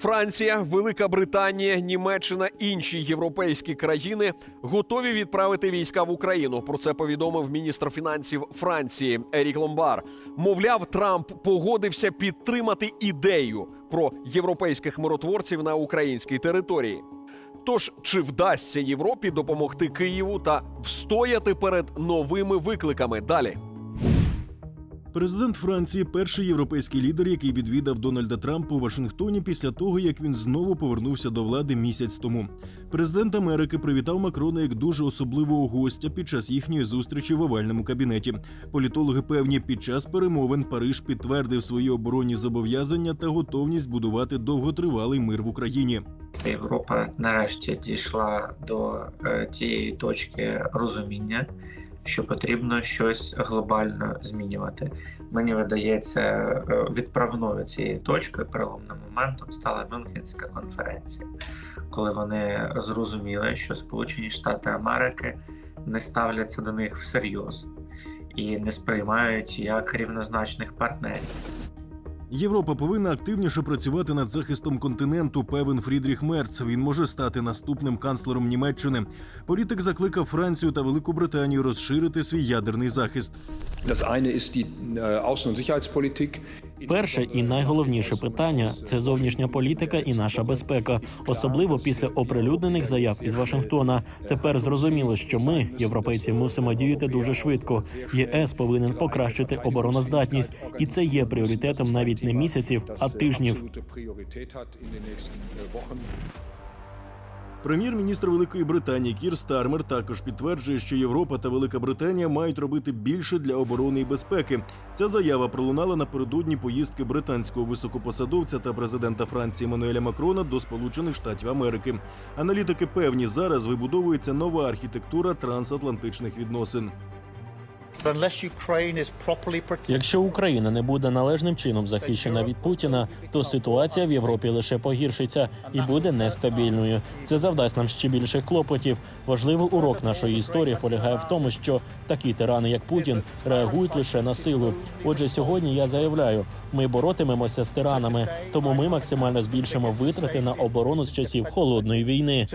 Франція, Велика Британія, Німеччина інші європейські країни готові відправити війська в Україну. Про це повідомив міністр фінансів Франції Ерік Ломбар. Мовляв, Трамп погодився підтримати ідею про європейських миротворців на українській території. Тож чи вдасться Європі допомогти Києву та встояти перед новими викликами? Далі. Президент Франції перший європейський лідер, який відвідав Дональда Трампа у Вашингтоні після того, як він знову повернувся до влади місяць тому. Президент Америки привітав Макрона як дуже особливого гостя під час їхньої зустрічі в овальному кабінеті. Політологи певні, під час перемовин Париж підтвердив свої оборонні зобов'язання та готовність будувати довготривалий мир в Україні. Європа нарешті дійшла до е, тієї точки розуміння, що потрібно щось глобально змінювати. Мені видається, е, відправною цієї точки, переломним моментом стала Мюнхенська конференція, коли вони зрозуміли, що Сполучені Штати Америки не ставляться до них всерйоз і не сприймають як рівнозначних партнерів. Європа повинна активніше працювати над захистом континенту. Певен Фрідріх Мерц. Він може стати наступним канцлером Німеччини. Політик закликав Францію та Велику Британію розширити свій ядерний захист. Das eine ist die äh, Außen- und Sicherheitspolitik. Перше і найголовніше питання це зовнішня політика і наша безпека, особливо після оприлюднених заяв із Вашингтона. Тепер зрозуміло, що ми, європейці, мусимо діяти дуже швидко. ЄС повинен покращити обороноздатність, і це є пріоритетом навіть не місяців, а тижнів. Прем'єр-міністр Великої Британії Кір Стармер також підтверджує, що Європа та Велика Британія мають робити більше для оборони і безпеки. Ця заява пролунала напередодні поїздки британського високопосадовця та президента Франції Мануеля Макрона до Сполучених Штатів Америки. Аналітики певні, зараз вибудовується нова архітектура трансатлантичних відносин. Якщо Україна не буде належним чином захищена від Путіна, то ситуація в Європі лише погіршиться і буде нестабільною. Це завдасть нам ще більших клопотів. Важливий урок нашої історії полягає в тому, що такі тирани, як Путін, реагують лише на силу. Отже, сьогодні я заявляю, ми боротимемося з тиранами, тому ми максимально збільшимо витрати на оборону з часів холодної війни.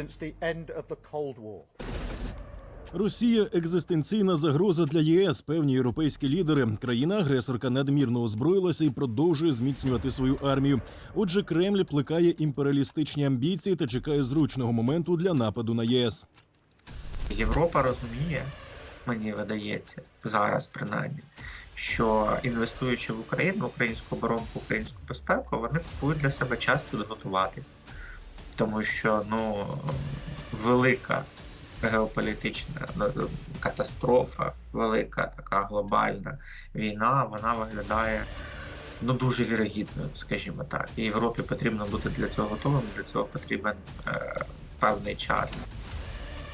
Росія екзистенційна загроза для ЄС. Певні європейські лідери. Країна-агресорка надмірно озброїлася і продовжує зміцнювати свою армію. Отже, Кремль плекає імперіалістичні амбіції та чекає зручного моменту для нападу на єС. Європа розуміє, мені видається, зараз принаймні, що інвестуючи в Україну, українську оборонку, українську безпеку, вони купують для себе час підготуватись. Тому що ну, велика геополітична ну, катастрофа, велика така глобальна війна, вона виглядає ну, дуже вірогідною, скажімо так. І Європі потрібно бути для цього готовим, для цього потрібен е, певний час.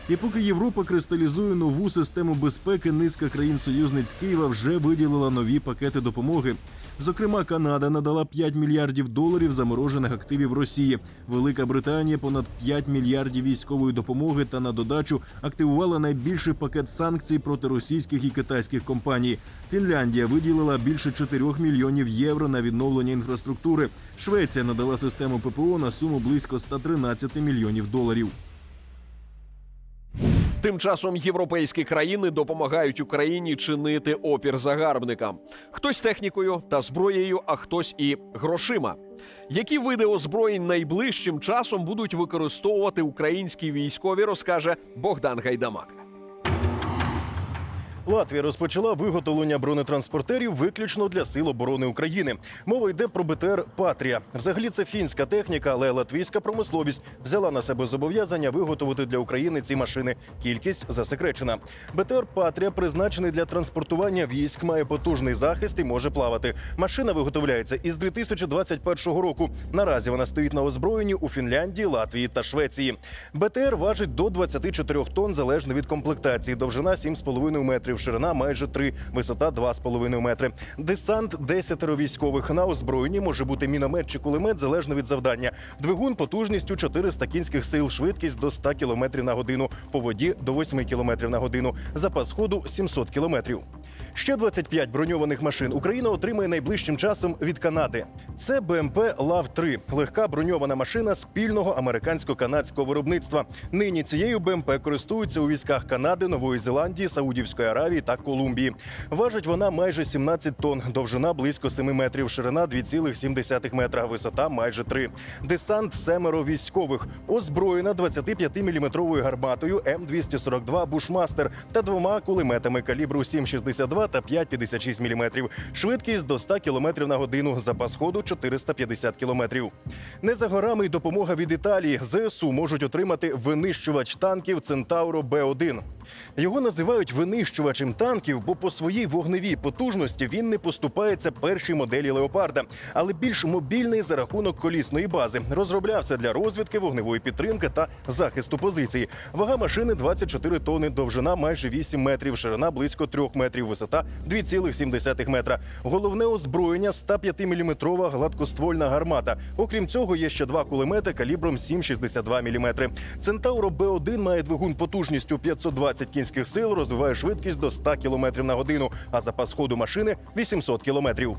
І поки Європа кристалізує нову систему безпеки, низка країн-союзниць Києва вже виділила нові пакети допомоги. Зокрема, Канада надала 5 мільярдів доларів заморожених активів Росії. Велика Британія понад 5 мільярдів військової допомоги та на додачу активувала найбільший пакет санкцій проти російських і китайських компаній. Фінляндія виділила більше 4 мільйонів євро на відновлення інфраструктури. Швеція надала систему ППО на суму близько 113 мільйонів доларів. Тим часом європейські країни допомагають Україні чинити опір загарбникам. Хтось технікою та зброєю, а хтось і грошима. Які види озброєнь найближчим часом будуть використовувати українські військові, розкаже Богдан Гайдамак. Латвія розпочала виготовлення бронетранспортерів виключно для сил оборони України. Мова йде про БТР Патрія. Взагалі це фінська техніка, але латвійська промисловість взяла на себе зобов'язання виготовити для України ці машини. Кількість засекречена. БТР Патрія призначений для транспортування військ, має потужний захист і може плавати. Машина виготовляється із 2021 року. Наразі вона стоїть на озброєнні у Фінляндії, Латвії та Швеції. БТР важить до 24 тонн залежно від комплектації. Довжина 7,5 метрів. Метрів, ширина майже 3, висота 2,5 метри. Десант 10 військових на озброєнні може бути міномет чи кулемет залежно від завдання. Двигун потужністю 400 кінських сил, швидкість до 100 км на годину, по воді до 8 км на годину, запас ходу 700 км. Ще 25 броньованих машин Україна отримає найближчим часом від Канади. Це БМП лав 3 легка броньована машина спільного американсько-канадського виробництва. Нині цією БМП користуються у військах Канади, Нової Зеландії, Саудівської Аравії та Колумбії. Важить вона майже 17 тонн, довжина близько 7 метрів, ширина 2,7 метра, висота майже 3. Десант семеро військових, озброєна 25-мм гарматою М242 Бушмастер та двома кулеметами калібру 7,62 та 5,56 мм. Швидкість до 100 км на годину, запас ходу 450 км. Не за горами й допомога від Італії. ЗСУ можуть отримати винищувач танків Центауро Б1. Його називають винищувачем танків, бо по своїй вогневій потужності він не поступається першій моделі леопарда, але більш мобільний за рахунок колісної бази. Розроблявся для розвідки, вогневої підтримки та захисту позицій. Вага машини 24 тони, довжина майже 8 метрів, ширина близько 3 метрів, висота 2,7 метра. Головне озброєння 105-мм гладкоствольна гармата. Окрім цього, є ще два кулемети калібром 7,62 мм. Центауро Б1 має двигун потужністю 520 кінських сил, розвиває швидкість до 100 км на годину, а запас ходу машини 800 км.